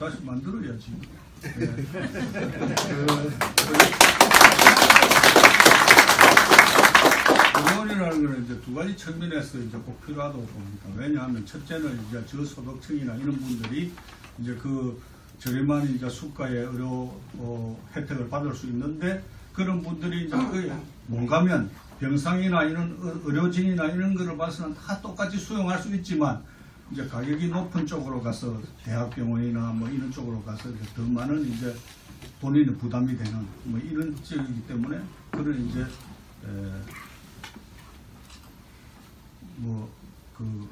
다시 만들어야지. 예. 그, 의원이라는 거는 이제 두 가지 측면에서 이제 꼭 필요하다고 봅니다. 왜냐하면 첫째는 이제 저소득층이나 이런 분들이 이제 그 저렴한 이제 수가의 의료 어, 혜택을 받을 수 있는데 그런 분들이 이제 그못 가면 병상이나 이런 의- 의료진이나 이런 거를 봐서는 다 똑같이 수용할 수 있지만 이제 가격이 높은 쪽으로 가서 대학병원이나 뭐 이런 쪽으로 가서 더 많은 이제 본인의 부담이 되는 뭐 이런 지역이기 때문에 그런 이제 에, 뭐그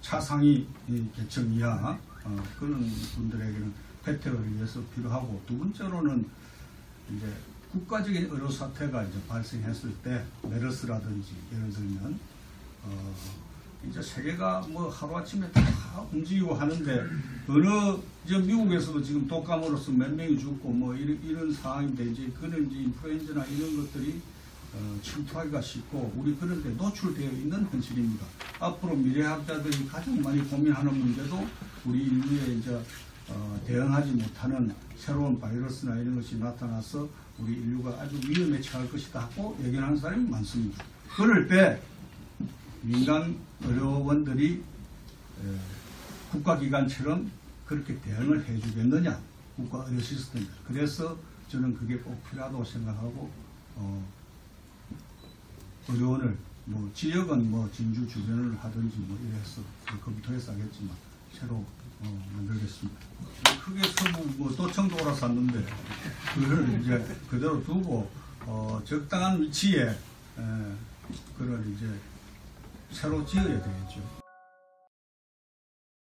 차상위 이 계층 이하 어, 그런 분들에게는 혜택을 위해서 필요하고 두 번째로는 이제 국가적인 의료 사태가 이제 발생했을 때 메르스라든지 예를 들면 어, 이제 세계가 뭐 하루아침에 다 움직이고 하는데 어느 이제 미국에서도 지금 독감으로서 몇 명이 죽고 뭐 이런, 이런 상황인데 이제 그는 이제 인플루엔자나 이런 것들이 어, 침투하기가 쉽고 우리 그런 데 노출되어 있는 현실입니다. 앞으로 미래학자들이 가장 많이 고민하는 문제도 우리 인류에 이제 어, 대응하지 못하는 새로운 바이러스나 이런 것이 나타나서 우리 인류가 아주 위험에 처할 것이다 하고 예견하는 사람이 많습니다. 그럴 때 민간 의료원들이 에, 국가기관처럼 그렇게 대응을 해주겠느냐 국가 의료 시스템 그래서 저는 그게 꼭 필요하다고 생각하고 어, 의료원을 뭐 지역은 뭐 진주 주변을 하든지 뭐 이래서 검토해서 하겠지만 새로 어, 만들겠습니다. 크게 서부 뭐 도청도 오라 샀는데 그걸 이제 그대로 두고 어, 적당한 위치에 에, 그걸 이제 새로 지어야 되겠죠.